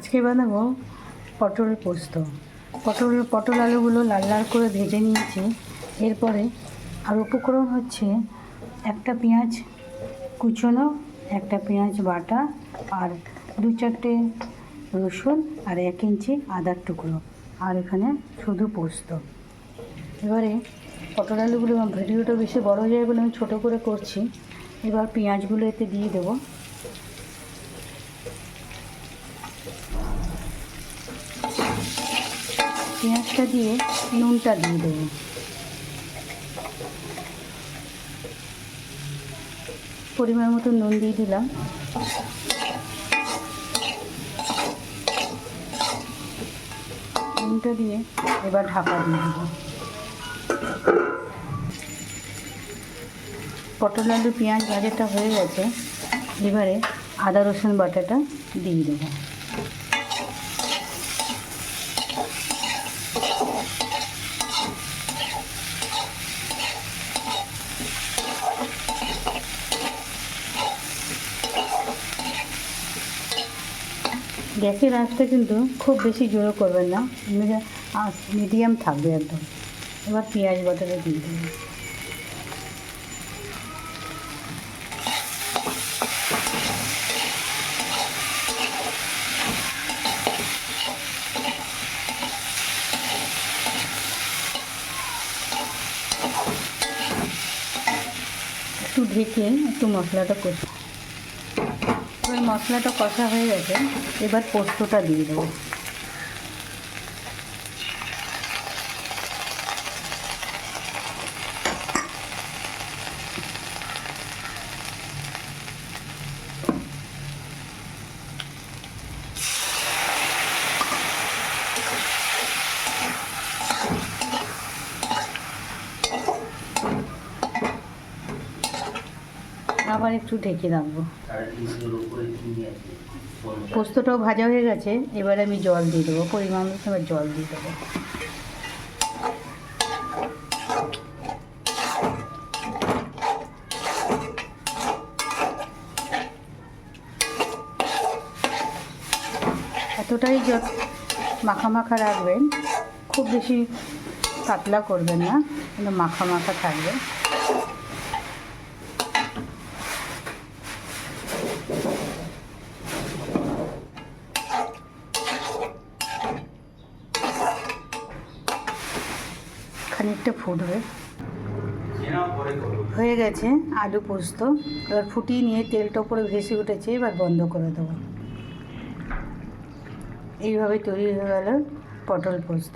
আজকে বানাবো পটল পোস্ত। পটল পটল আলুগুলো লাল লাল করে ভেজে নিয়েছি। এরপরে আর উপকরণ হচ্ছে একটা পেঁয়াজ কুচোনো, একটা পেঁয়াজ বাটা আর দু চারটে রসুন আর এক ইঞ্চি আদার টুকরো আর এখানে শুধু পোস্ত। এবারে পটল আলুগুলো, ভিডিওটা বেশি বড় হয়ে যায় বলে আমি ছোটো করে করছি। এবার পেঁয়াজগুলো এতে দিয়ে দেবো। পেঁয়াজটা দিয়ে নুনটা দিয়ে দেবো। পরিমাণ মতো নুন দিয়ে দিলাম। নুনটা দিয়ে এবার ঢাকা দিয়ে দেবো। পটল, আলু, পেঁয়াজ ভাজাটা হয়ে গেছে। এবারে আদা, রসুন বাটাটা দিয়ে দেবো। গ্যাসের আঁচটা কিন্তু খুব বেশি জোরে করবেন না। আঁচ মিডিয়াম থাকবে একদম। এবার পেঁয়াজ বাটাটা দিয়ে দেবেন একটু ঢেকে একটু মশলাটা কষি মশলাটা কষা হয়ে গেছে। এবার পোস্তটা দিয়ে দেবো। আবার একটু ঢেকে রাখব। পোস্তটাও ভাজা হয়ে গেছে এবার আমি জল দিয়ে দেবো পরিমাণ মতো এবার জল দিয়ে দেবো। এতটাই যত মাখা মাখা রাখবেন খুব বেশি পাতলা করবেন না কিন্তু মাখা মাখা থাকবে। খানিকটা ফুটবে। হয়ে গেছে আলু পোস্ত। এবার ফুটিয়ে নিয়ে তেলটা উপরে ভেসে উঠেছে, এবার বন্ধ করে দেবো। এইভাবে তৈরি হয়ে গেল পটল পোস্ত।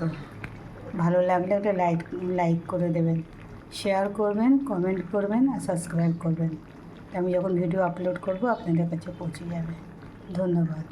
ভালো লাগলে একটা লাইক লাইক করে দেবেন। শেয়ার করবেন, কমেন্ট করবেন আর সাবস্ক্রাইব করবেন। আমি যখন ভিডিও আপলোড করব, আপনাদের কাছে পৌঁছে যাবে। ধন্যবাদ।